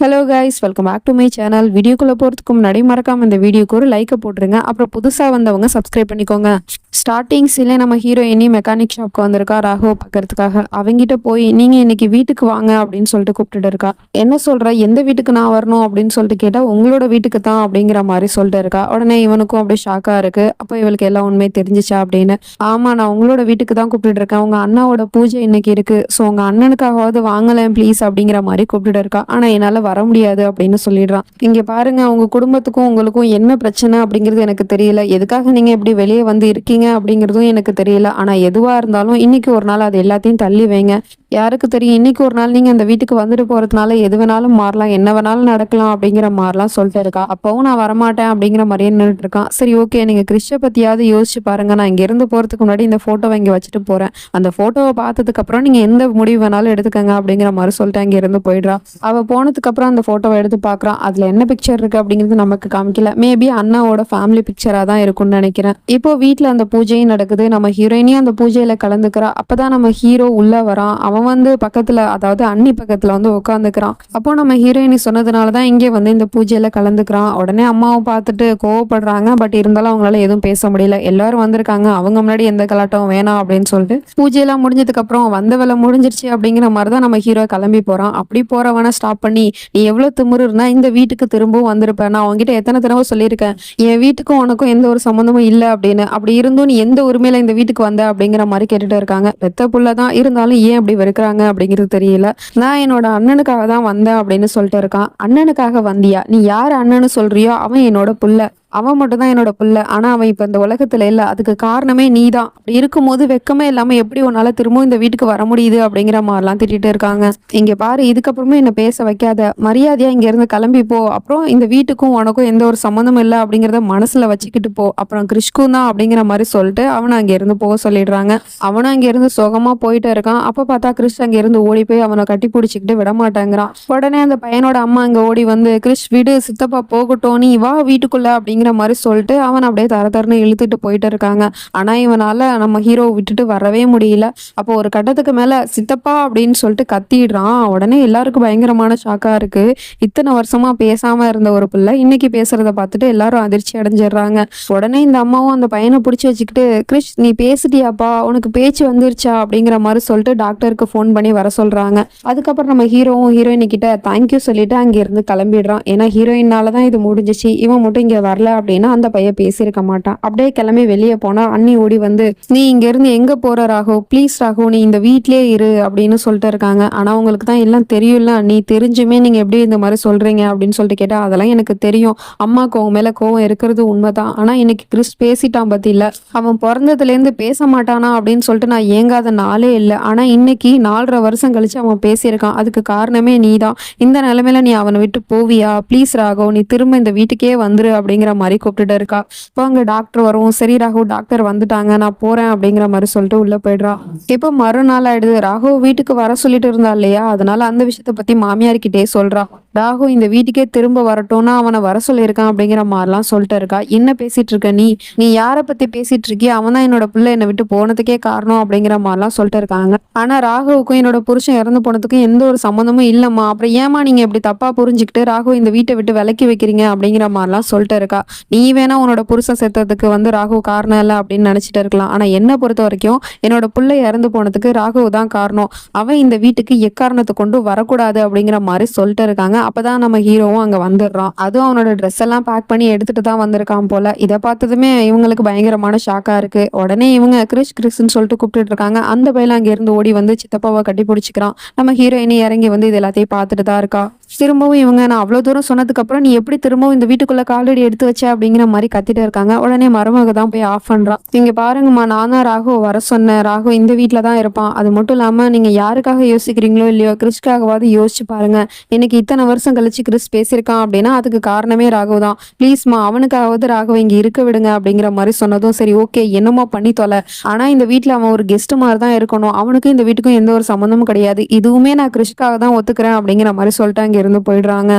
Hello guys welcome back to my channel வீடியோக்குள்ளே போகிறதுக்கு முன்னாடி மறக்காமல் இந்த வீடியோக்கு ஒரு லைக்கை போட்டுருங்க. அப்புறம் புதுசாக வந்தவங்க சப்ஸ்கிரைப் பண்ணிக்கோங்க. ஸ்டார்டிங் சீலே நம்ம ஹீரோயினி மெக்கானிக் ஷாப்க்கு வந்திருக்கா ராகவ பார்க்கறதுக்காக அவங்கிட்ட போய் நீங்கள் இன்னைக்கு வீட்டுக்கு வாங்க அப்படின்னு சொல்லிட்டு கூப்பிட்டுட்டு இருக்கா. என்ன சொல்ற? எந்த வீட்டுக்கு நான் வரணும்? அப்படின்னு சொல்லிட்டு கேட்டால் உங்களோட வீட்டுக்கு தான் அப்படிங்கிற மாதிரி சொல்லிட்டு இருக்கா. உடனே இவனுக்கும் அப்படியே ஷாக்காக இருக்கு. அப்போ இவளுக்கு எல்லாம் உண்மை தெரிஞ்சிச்சா அப்படின்னு. ஆமாம் நான் உங்களோட வீட்டுக்கு தான் கூப்பிட்டுட்டு இருக்கேன். உங்கள் அண்ணாவோட பூஜை இன்னைக்கு இருக்கு. ஸோ உங்கள் அண்ணனுக்காகவாவது வாங்கலேன் ப்ளீஸ் அப்படிங்கிற மாதிரி கூப்பிட்டுட்டு இருக்கா. ஆனால் என்னால் வர முடியாது அப்படின்னு சொல்லிடுறான். இங்கே பாருங்க உங்க குடும்பத்துக்கும் உங்களுக்கும் என்ன பிரச்சனை? அப்படிங்கிறது எனக்கு தெரியல. எதுக்காக நீங்க இப்படி வெளியே வந்து இருக்கீங்க? அப்படிங்கிறதும் எனக்கு தெரியல. ஆனா எதுவா இருந்தாலும் இன்னைக்கு ஒரு நாள் அது எல்லாத்தையும் தள்ளி வைங்க. யாருக்கு தெரியும்? இன்னைக்கு ஒரு நாள் நீங்க அந்த வீட்டுக்கு வந்துட்டு போறதுனால எது வேணாலும் மாறலாம் என்ன வேணாலும் நடக்கலாம் அப்படிங்கிற மாதிரிலாம் சொல்லிட்டு இருக்கா? அப்பவும் நான் வரமாட்டேன் அப்படிங்கிற மாதிரியே நின்றுட்டு இருக்கான். சரி ஓகே நீங்க கிறிஸ்ட பத்தியாவது யோசிச்சு பாருங்க. நான் இங்க இருந்து போறதுக்கு முன்னாடி இந்த போட்டோவை இங்க வச்சுட்டு போறேன். அந்த போட்டோவை பார்த்ததுக்கு அப்புறம் நீங்க எந்த முடிவு வேணாலும் எடுத்துக்கங்க அப்படிங்கிற மாதிரி சொல்லிட்டு அங்க இருந்து போயிடுறா. அவ போனதுக்கு அப்புறம் அந்த போட்டோவை எடுத்து பார்க்குறான் அதுல என்ன பிக்சர் இருக்கு அப்படிங்கிறது நமக்கு காமிக்கல. மேபி அண்ணாவோட ஃபேமிலி பிக்சரா தான் இருக்கும்னு நினைக்கிறேன். இப்போ வீட்டில் அந்த பூஜையும் நடக்குது. நம்ம ஹீரோயினியும் அந்த பூஜையில கலந்துக்கிறா. அப்பதான் நம்ம ஹீரோ உள்ள வரான். அவன் அவன் வந்து பக்கத்துல அதாவது அண்ணி பக்கத்துல வந்து உட்காந்துக்கிறான் அப்போ நம்ம ஹீரோயினி சொன்னதுனாலதான் இங்கே வந்து இந்த பூஜையில கலந்துக்கிறான். உடனே அம்மாவை பார்த்துட்டு கோவப்படுறாங்க பட் இருந்தாலும் அவங்களால எதுவும் பேச முடியல. எல்லாரும் வந்திருக்காங்க. அவங்க முன்னாடி எந்த கலாட்டம் வேணாம் அப்படின்னு சொல்லிட்டு பூஜையெல்லாம் முடிஞ்சதுக்கு அப்புறம் வந்த வேலை முடிஞ்சிருச்சு அப்படிங்கிற மாதிரி தான் நம்ம ஹீரோ கிளம்பி போறான். அப்படி போறவன ஸ்டாப் பண்ணி நீ எவ்வளவு திமுரு இருந்தா இந்த வீட்டுக்கு திரும்பவும் வந்திருப்பேன் நான் உன்கிட்ட எத்தனை தடவை சொல்லியிருக்கேன். என் வீட்டுக்கும் உனக்கும் எந்த ஒரு சம்மந்தமும் இல்லை அப்படின்னு. அப்படி இருந்தும் நீ எந்த உரிமையில இந்த வீட்டுக்கு வந்த அப்படிங்கிற மாதிரி கேட்டுட்டு இருக்காங்க. பெத்த புள்ள தான் இருந்தாலும் ஏன் அப்படி இருக்கிறாங்க அப்படிங்கிறது தெரியல. நான் என்னோட அண்ணனுக்காக தான் வந்தேன் அப்படின்னு சொல்லிட்டு இருக்கான். அண்ணனுக்காக வந்தியா? நீ யார் அண்ணன்னு சொல்றியோ? அவன் என்னோட புள்ள. அவன் மட்டும்தான் என்னோட பிள்ளை. ஆனால் அவன் இப்போ இந்த உலகத்தில் இல்லை. அதுக்கு காரணமே நீ தான் அப்படி இருக்கும்போது வெக்கமே இல்லாமல் எப்படி உன்னால் திரும்பவும் இந்த வீட்டுக்கு வர முடியுது அப்படிங்கிற மாதிரிலாம் திட்டிகிட்டு இருக்காங்க. இங்கே பாரு இதுக்கப்புறமே என்னை பேச வைக்காத. மரியாதையாக இங்கேருந்து கிளம்பி போ. அப்புறம் இந்த வீட்டுக்கும் உனக்கும் எந்த ஒரு சம்மந்தமும் இல்லை அப்படிங்கிறத மனசில் வச்சுக்கிட்டு போ. அப்புறம் கிறிஷ்கும் தான் அப்படிங்கிற மாதிரி சொல்லிட்டு அவனை அங்கேருந்து போக சொல்லிடுறாங்க. அவனும் அங்கேருந்து இருந்து போயிட்டு இருக்கான். அப்போ பார்த்தா கிறிஷ் அங்கேருந்து ஓடி போய் அவனை கட்டி பிடிச்சிக்கிட்டு விட மாட்டேங்கிறான். உடனே அந்த பையனோட அம்மா அங்கே ஓடி வந்து கிறிஷ் விடு சித்தப்பா போகட்டும். நீ வா வீட்டுக்குள்ளே அப்படிங்க அப்படிங்கிற மாதிரி சொல்லிட்டு அவன் அப்படியே தர தரன்னு இழுத்துட்டு போயிட்டு இருக்காங்க. ஆனா இவனால நம்ம ஹீரோவை விட்டுட்டு வரவே முடியல. அப்போ ஒரு கட்டத்துக்கு மேல சித்தப்பா அப்படின்னு சொல்லிட்டு கத்திடுறான். உடனே எல்லாருக்கும் பயங்கரமான ஷாக்கா இருக்கு. இத்தனை வருஷமா பேசாம இருந்த ஒரு பிள்ளை இன்னைக்கு பேசுறத பார்த்துட்டு எல்லாரும் அதிர்ச்சி அடைஞ்சிடுறாங்க. உடனே இந்த அம்மாவும் அந்த பையனை பிடிச்சி வச்சுக்கிட்டு கிறிஷ் நீ பேசிட்டியாப்பா? உனக்கு பேச்சு வந்துருச்சா? அப்படிங்கிற மாதிரி சொல்லிட்டு டாக்டருக்கு ஃபோன் பண்ணி வர சொல்றாங்க. அதுக்கப்புறம் நம்ம ஹீரோவும் ஹீரோயினி கிட்ட தேங்க்யூ சொல்லிட்டு அங்க இருந்து கிளம்பிடுறான். ஏன்னா ஹீரோயினால தான் இது முடிஞ்சிச்சு. இவன் மட்டும் இங்க வரல. அப்படின்னா அந்த பையன் பேசியிருக்க மாட்டான். அப்படியே கிளம்பி வெளியே போனா அண்ணி ஓடி வந்து நீ இங்க இருந்து எங்க போற ராகோ ப்ளீஸ் ராகோ நீ இந்த வீட்லயே இரு அப்படின்னு சொல்லிட்டு இருக்காங்க. ஆனா உங்களுக்கு தான் எல்லாம் தெரியும்ல நீ தெரிஞ்சுமே நீங்க எப்படி இந்த மாதிரி சொல்றீங்க? அப்படின்னு சொல்லிட்டு கேட்டா அதெல்லாம் எனக்கு தெரியும். அம்மாக்கு உங்க மேல கோவம் இருக்கிறது உண்மைதான். ஆனா இன்னைக்கு கிறிஸ் பேசிட்டான் பத்தியில அவன் பிறந்ததுல இருந்து பேச மாட்டானா? அப்படின்னு சொல்லிட்டு நான் ஏங்காத நாளே இல்லை. ஆனா இன்னைக்கு நாலரை வருஷம் கழிச்சு அவன் பேசியிருக்கான். அதுக்கு காரணமே நீதான். இந்த நிலைமையில நீ அவனை விட்டு போவியா? ப்ளீஸ் ராகோ நீ திரும்ப இந்த வீட்டுக்கே வந்துரு அப்படிங்கிற மாதிரி கூப்பிட்டுட்டு இருக்கா. இப்போ அங்க டாக்டர் வரும் சரி ராகு டாக்டர் வந்துட்டாங்க. நான் போறேன் அப்படிங்கிற மாதிரி சொல்லிட்டு உள்ள போயிடுறா. இப்போ மறுநாள் ஆயிடுது. ராகு வீட்டுக்கு வர சொல்லிட்டு இருந்தா இல்லையா? அதனால அந்த விஷயத்த பத்தி மாமியார்கிட்டே சொல்றா. ராகு இந்த வீட்டுக்கே திரும்ப வரட்டும்னா அவனை வர சொல்லியிருக்கான் அப்படிங்கிற மாதிரிலாம் சொல்லிட்டு இருக்கா. என்ன பேசிட்டு இருக்க நீ? நீ யாரை பத்தி பேசிட்டு இருக்கிய? அவன் தான் என்னோட பிள்ளை என்னை விட்டு போனதுக்கே காரணம் அப்படிங்கிற மாதிரிலாம் சொல்லிட்டு இருக்காங்க. ஆனா ராகுவுக்கும் என்னோட புருஷன் இறந்து போனதுக்கும் எந்த ஒரு சம்மந்தமும் இல்லம்மா. அப்புறம் ஏமா நீங்க இப்படி தப்பா புரிஞ்சுக்கிட்டு ராகு இந்த வீட்டை விட்டு விலக்கி வைக்கிறீங்க அப்படிங்கிற மாதிரிலாம் சொல்லிட்டு இருக்கா. நீ வேணா உன்னோட புருஷன் செத்ததுக்கு வந்து ராகு காரணம் இல்லை அப்படின்னு நினைச்சிட்டு இருக்கலாம். ஆனா என்ன பொறுத்த வரைக்கும் என்னோட பிள்ளை இறந்து போனதுக்கு ராகு தான் காரணம். அவன் இந்த வீட்டுக்கு எக்காரணத்தை கொண்டு வரக்கூடாது அப்படிங்கிற மாதிரி சொல்லிட்டு இருக்காங்க. அப்போதான் நம்ம ஹீரோவும் அங்கே வந்துடுறான் அதுவும் அவனோட ட்ரெஸ் எல்லாம் பேக் பண்ணி எடுத்துட்டு தான் வந்திருக்கான் போல. இதை பார்த்ததுமே இவங்களுக்கு பயங்கரமான ஷாக்காக இருக்கு. உடனே இவங்க கிறிஸ் கிறிஸ்ன்னு சொல்லிட்டு கூப்பிட்டுட்டு இருக்காங்க. அந்த பையில அங்கேருந்து ஓடி வந்து சித்தப்பாவை கட்டி பிடிச்சிக்கிறான். நம்ம ஹீரோயினி இறங்கி வந்து இது எல்லாத்தையும் பார்த்துட்டு தான் இருக்கா? திரும்பவும் இவங்க நான் அவ்வளோ தூரம் சொன்னதுக்கப்புறம் நீ எப்படி திரும்பவும் இந்த வீட்டுக்குள்ளே காலடி எடுத்து வச்ச? அப்படிங்கிற மாதிரி கத்திட்டு இருக்காங்க. உடனே மருமக தான் போய் ஆஃப் பண்ணுறான் நீங்கள் பாருங்கம்மா நான் தான் ராகு வர சொன்னேன். ராகு இந்த வீட்டில் தான் இருப்பான். அது மட்டும் இல்லாமல் நீங்கள் யாருக்காக யோசிக்கிறீங்களோ இல்லையோ கிறிஸ்காகவாது யோசிச்சு பாருங்க. எனக்கு இத்தனை வருஷம் கழிச்சு கிறிஸ் பேசியிருக்கான் அப்படின்னா அதுக்கு காரணமே ராகு தான். ப்ளீஸ்மா அவனுக்காவது ராகு இங்கே இருக்க விடுங்க அப்படிங்கிற மாதிரி சொன்னதும் சரி ஓகே என்னமோ பண்ணி தொலை. ஆனால் இந்த வீட்டில் அவன் ஒரு கெஸ்ட் மாதிரி தான் இருக்கணும். அவனுக்கும் இந்த வீட்டுக்கும் எந்த ஒரு சம்மந்தமும் கிடையாது. இதுவுமே நான் கிறிஸ்காக தான் ஒத்துக்கிறேன் அப்படிங்கிற மாதிரி சொல்லிட்டாங்க. இருந்து போயிடுறாங்க.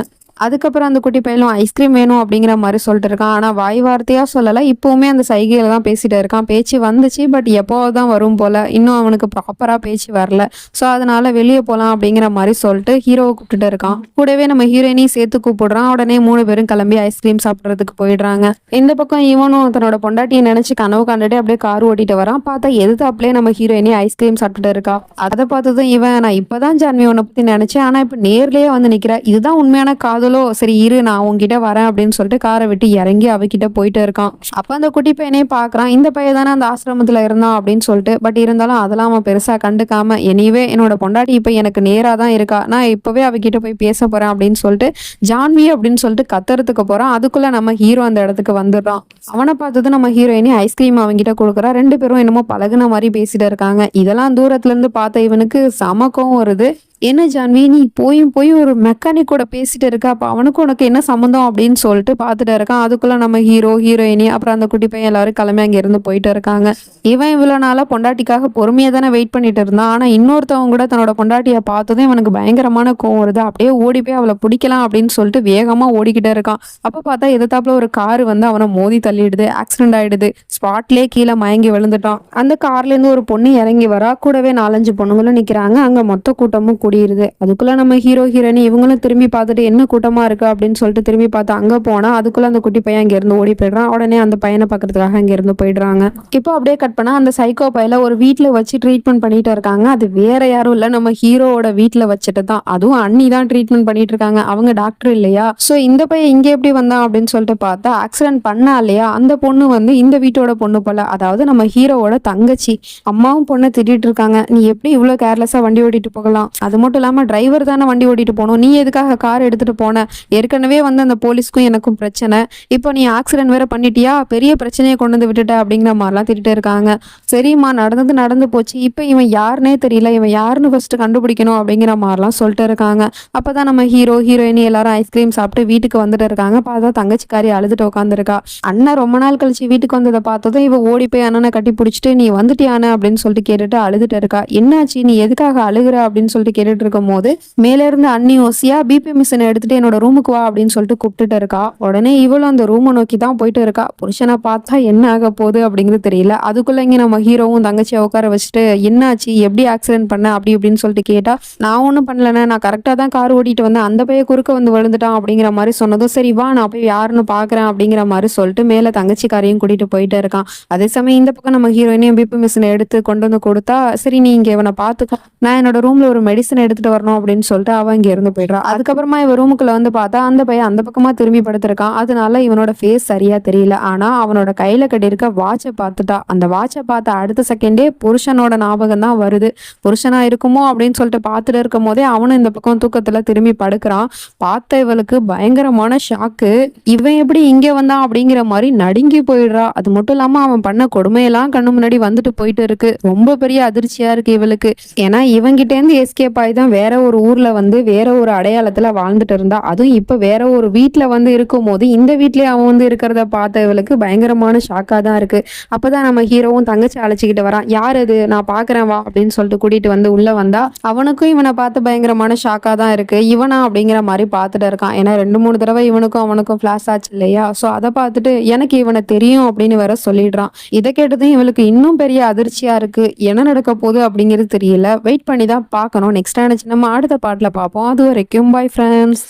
அதுக்கப்புறம் அந்த குட்டி பையலும் ஐஸ்கிரீம் வேணும் அப்படிங்கிற மாதிரி சொல்லிட்டு இருக்கான். ஆனால் வாய் வார்த்தையாக சொல்லலை. இப்போவுமே அந்த சைகையில் தான் பேசிட்டு இருக்கான். பேச்சு வந்துச்சு பட் எப்போது தான் வரும் போல். இன்னும் அவனுக்கு ப்ராப்பராக பேச்சு வரல. ஸோ அதனால் வெளியே போகலாம் அப்படிங்கிற மாதிரி சொல்லிட்டு ஹீரோவை கூப்பிட்டுட்டு இருக்கான். கூடவே நம்ம ஹீரோயினையும் சேர்த்து கூப்பிடுறான். உடனே மூணு பேரும் கிளம்பி ஐஸ்கிரீம் சாப்பிட்றதுக்கு போயிடுறாங்க. இந்த பக்கம் இவனும் தன்னோட பொண்டாட்டியை நினச்சி கனவு கண்டுட்டு அப்படியே கார் ஓட்டிட்டு வரான். பார்த்தா எதிர்த்தாப்புலயே நம்ம ஹீரோயினி ஐஸ்கிரீம் சாப்பிட்டுட்டு இருக்கா? அதை பார்த்ததும் இவன் நான் இப்பதான் ஜான்வி உன்னை பற்றி நினச்சேன். ஆனால் இப்போ நேர்லேயே வந்து நிற்கிறேன் இதுதான் உண்மையான காதல் சரி இரு நான் உங்ககிட்ட வரேன் அப்படின்னு சொல்லிட்டு காரை விட்டு இறங்கி அவகிட்ட போயிட்டு இருக்கான். அப்போ அந்த குட்டி பையனே பார்க்குறான் இந்த பையன் தானே அந்த ஆசிரமத்தில் இருந்தான் அப்படின்னு சொல்லிட்டு. பட் இருந்தாலும் அதெல்லாம் அவன் பெருசாக கண்டுக்காம எனிவே என்னோட பொண்டாட்டி இப்போ எனக்கு நேராக தான் இருக்கா. நான் இப்போவே அவகிட்ட போய் பேச போகிறேன் அப்படின்னு சொல்லிட்டு ஜான்வி அப்படின்னு சொல்லிட்டு கத்துறதுக்கு போகிறான் அதுக்குள்ளே நம்ம ஹீரோ அந்த இடத்துக்கு வந்துடுறான். அவனை பார்த்தது நம்ம ஹீரோயினி ஐஸ்கிரீம் அவன்கிட்ட கொடுக்குறா. ரெண்டு பேரும் என்னமோ பழகுன மாதிரி பேசிட்டு இருக்காங்க. இதெல்லாம் தூரத்துலேருந்து பார்த்த இவனுக்கு சமக்கம் வருது. என்ன ஜான்வி நீ போயும் போய் ஒரு மெக்கானிக் கூட பேசிட்டு இருக்க? அப்போ அவனுக்கு உனக்கு என்ன சம்மந்தம் அப்படின்னு சொல்லிட்டு பார்த்துட்டு இருக்கான். அதுக்குள்ள நம்ம ஹீரோ ஹீரோயினி அப்புறம் அந்த குட்டி பையன் எல்லாரும் கிளம்பி அங்கே இருந்து போயிட்டு இருக்காங்க. இவன் இவ்வளோ நாளாக பொண்டாட்டிக்காக பொறுமையாக தானே வெயிட் பண்ணிட்டு இருந்தான். ஆனால் இன்னொருத்தவங்க கூட தன்னோட பொண்டாட்டியை பார்த்ததும் இவனுக்கு பயங்கரமான கோவம் வருது. அப்படியே ஓடி போய் அவளை பிடிக்கலாம் அப்படின்னு சொல்லிட்டு வேகமாக ஓடிக்கிட்டே இருக்கான். அப்போ பார்த்தா எதிர்த்தாப்புல ஒரு கார் வந்து அவனை மோதி தள்ளிடுது. ஆக்சிடென்ட் ஆயிடுது. ஸ்பாட்லேயே கீழே மயங்கி விழுந்துட்டான். அந்த கார்லேருந்து ஒரு பொண்ணு இறங்கி வரா. கூடவே நாலஞ்சு பொண்ணுங்களும் நிற்கிறாங்க அங்கே மொத்த கூட்டமும் கூடியிருது அதுக்குள்ளே நம்ம ஹீரோ ஹீரோனி இவங்களும் திரும்பி பார்த்துட்டு என்ன கூட்டமா இருக்கு? அப்படின்னு சொல்லிட்டு திரும்பி பார்த்து அங்க போனா அதுக்குள்ள அந்த குட்டி பையன் அங்கேருந்து ஓடி போயிடுறான். உடனே அந்த பையனை பார்க்கறதுக்காக அங்க இருந்து போயிடுறாங்க. இப்போ அப்படியே கட் பண்ணால் அந்த சைக்கோ பையில ஒரு வீட்ல வச்சு ட்ரீட்மெண்ட் பண்ணிட்டு இருக்காங்க. அது வேற யாரும் இல்ல. நம்ம ஹீரோவோட வீட்டில் வச்சுட்டு தான். அதுவும் அண்ணி தான் ட்ரீட்மெண்ட் பண்ணிட்டு இருக்காங்க. அவங்க டாக்டர் இல்லையா? சோ இந்த பையன் இங்க எப்படி வந்தான் அப்படின்னு சொல்லிட்டு பார்த்தா ஆக்சிடென்ட் பண்ணா இல்லையா? அந்த பொண்ணு வந்து இந்த வீட்டோட பொண்ணு போல. அதாவது நம்ம ஹீரோவோட தங்கச்சி. அம்மாவும் பொண்ணை திட்டிட்டு இருக்காங்க. நீ எப்படி இவ்வளோ கேர்லெஸ்ஸா வண்டி ஓட்டிட்டு போகலாம்? அது மட்டும் இல்லாமல் டிரைவர் தானே வண்டி ஓட்டிட்டு போகணும். நீ எதுக்காக கார் எடுத்துகிட்டு போன? ஏற்கனவே வந்து அந்த போலீஸ்க்கும் எனக்கும் பிரச்சனை. இப்போ நீ ஆக்சிடென்ட் வேற பண்ணிட்டியா? பெரிய பிரச்சனையை கொண்டு வந்து விட்டுட்ட அப்படிங்கிற மாதிரிலாம் திட்டிட்டு இருக்காங்க. சரிம்மா நடந்தது நடந்து போச்சு. இப்போ இவன் யாருனே தெரியல. இவன் யாருன்னு ஃபர்ஸ்ட் கண்டுபிடிக்கணும் அப்படிங்கிற மாதிரிலாம் சொல்லிட்டு இருக்காங்க. அப்பதான் நம்ம ஹீரோ ஹீரோயினி எல்லாரும் ஐஸ்கிரீம் சாப்பிட்டு வீட்டுக்கு வந்துட்டு இருக்காங்க. பார்த்தா தங்கச்சிக்காரி அழுதுட்டு உட்காந்துருக்கா அண்ணன் ரொம்ப நாள் கழிச்சு வீட்டுக்கு வந்ததை பார்த்ததும் இவ ஓடி போய் அண்ணனை கட்டி பிடிச்சிட்டு நீ வந்துட்டியான? அப்படின்னு சொல்லிட்டு கேட்டுட்டு அழுதுட்டு இருக்கா. என்னாச்சு? நீ எதுக்காக அழுகுற? அப்படின்னு சொல்லிட்டு கேட்டு கேட்டுட்டு இருக்கும் போது மேல இருந்து அண்ணி ஓசியா பிபி மிஷினை எடுத்துட்டு என்னோட ரூமுக்கு வா அப்படின்னு சொல்லிட்டு கூப்பிட்டுட்டு இருக்கா. உடனே இவளும் அந்த ரூமை நோக்கி தான் போயிட்டு இருக்கா. புருஷனை பார்த்தா என்ன ஆக போகுது அப்படிங்கிறது தெரியல. அதுக்குள்ள இங்க நம்ம ஹீரோவும் தங்கச்சியை உட்கார வச்சுட்டு என்னாச்சு? எப்படி ஆக்சிடென்ட் பண்ண? அப்படி இப்படின்னு சொல்லிட்டு கேட்டா நான் ஒன்றும் பண்ணலண்ணே. நான் கரெக்டாக தான் கார் ஓட்டிட்டு வந்தேன். அந்த பைய குறுக்க வந்து விழுந்துட்டான். அப்படிங்கிற மாதிரி சொன்னதும் சரி வா நான் போய் யாருன்னு பார்க்குறேன். அப்படிங்கிற மாதிரி சொல்லிட்டு மேலே தங்கச்சிக்காரையும் கூட்டிட்டு போயிட்டு இருக்கான். அதே சமயம் இந்த பக்கம் நம்ம ஹீரோயினையும் பிபி மிஷினை எடுத்து கொண்டு வந்து கொடுத்தா சரி நீ இங்கே இவனை பார்த்துக்கோ. நான் என்னோட ரூம்ல ஒரு மெடிசன் எடுத்துட்டு வரணும் அப்படின்னு சொல்லிட்டு அவன் இங்க இருந்து போயிடுறான். அதுக்கப்புறமா இவன் ரூமுக்குள்ள வந்து பார்த்தா அந்த பையன் அந்த பக்கமா திரும்பி படுத்திருக்கான். அதனால இவனோட ஃபேஸ் சரியா தெரியல. ஆனா அவனோட கையில கட்டியிருக்க வாட்சை பார்த்துட்டா. அந்த வாட்சை பார்த்த அடுத்த செகண்டே புருஷனோட ஞாபகம் தான் வருது. புருஷனா இருக்குமோ அப்படின்னு சொல்லிட்டு பார்த்துட்டு இருக்கும் போதே அவனும் இந்த பக்கம் தூக்கத்துல திரும்பி படுக்கிறான். பார்த்த இவளுக்கு பயங்கரமான ஷாக்கு இவன் எப்படி இங்க வந்தான் அப்படிங்கிற மாதிரி நடுங்கி போயிடுறா. அது மட்டும் இல்லாம அவன் பண்ண கொடுமையெல்லாம் கண்ணு முன்னாடி வந்துட்டு போயிட்டு இருக்கு. ரொம்ப பெரிய அதிர்ச்சியா இருக்கு இவளுக்கு. ஏன்னா இவங்கிட்ட இருந்து எஸ்கேப் ஆகி தான் வேற ஒரு ஊர்ல வந்து வேற ஒரு அடையாளத்துல வாழ்ந்துட்டு இருந்தா அதுவும் இப்ப வேற ஒரு வீட்டில் வந்து இருக்கும் போது இந்த வீட்லயே அவன் வந்து இருக்கிறத பார்த்த இவளுக்கு பயங்கரமான ஷாக்கா தான் இருக்கு. அப்பதான் நம்ம ஹீரோவும் தங்கச்சி அழைச்சிக்கிட்டு வரான் யார் அது? நான் பாக்குறேன் வா அப்படின்னு சொல்லிட்டு கூட்டிட்டு வந்து உள்ள வந்தா அவனுக்கும் இவனை பார்த்து பயங்கரமான ஷாக்கா தான் இருக்கு. இவனா அப்படிங்கிற மாதிரி பார்த்துட்டு இருக்கான். ஏன்னா ரெண்டு மூணு தடவை இவனுக்கும் அவனுக்கும் ஃபிளாஷ் ஆச்சு இல்லையா? ஸோ அதை பார்த்துட்டு எனக்கு இவனை தெரியும் அப்படின்னு வேற சொல்லிடுறான். இதை கேட்டதும் இவளுக்கு இன்னும் பெரிய அதிர்ச்சியா இருக்கு. என்ன நடக்க போகுது அப்படிங்கிறது தெரியல. வெயிட் பண்ணி தான் பார்க்கணும் நெக்ஸ்ட் நெக்ஸ்ட் ஆனிச்சு நம்ம அடுத்த பாட்டில் பார்ப்போம். அது வரைக்கும் பை ஃப்ரெண்ட்ஸ்